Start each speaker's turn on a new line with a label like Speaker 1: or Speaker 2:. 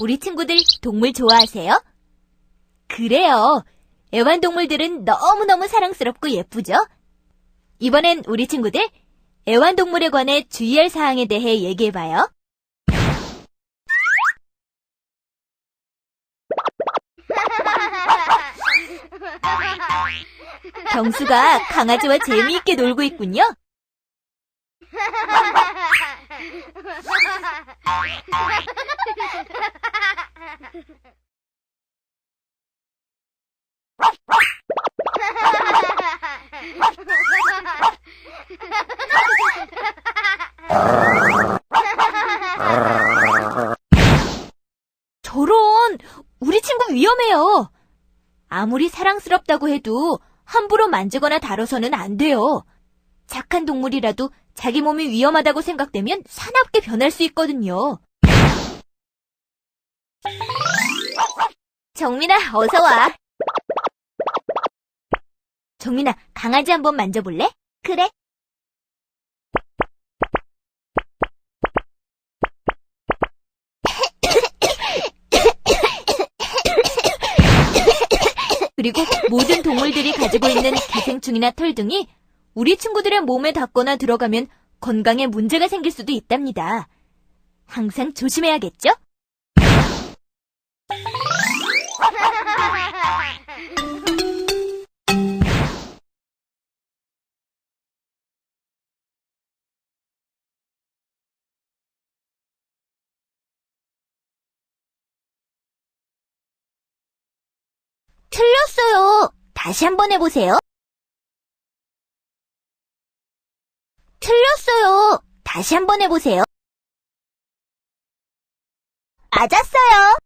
Speaker 1: 우리 친구들 동물 좋아하세요? 그래요. 애완동물들은 너무너무 사랑스럽고 예쁘죠? 이번엔 우리 친구들 애완동물에 관해 주의할 사항에 대해 얘기해봐요. 경수가 강아지와 재미있게 놀고 있군요. 저런, 우리 친구 위험해요. 아무리 사랑스럽다고 해도 함부로 만지거나 다뤄서는 안 돼요. 착한 동물이라도 자기 몸이 위험하다고 생각되면 사납게 변할 수 있거든요. 정민아, 어서 와. 정민아, 강아지 한번 만져볼래? 그래. 그리고 모든 동물들이 가지고 있는 기생충이나 털 등이 우리 친구들의 몸에 닿거나 들어가면 건강에 문제가 생길 수도 있답니다. 항상 조심해야겠죠? 다시 한번 해보세요. 틀렸어요. 다시 한번 해보세요. 맞았어요.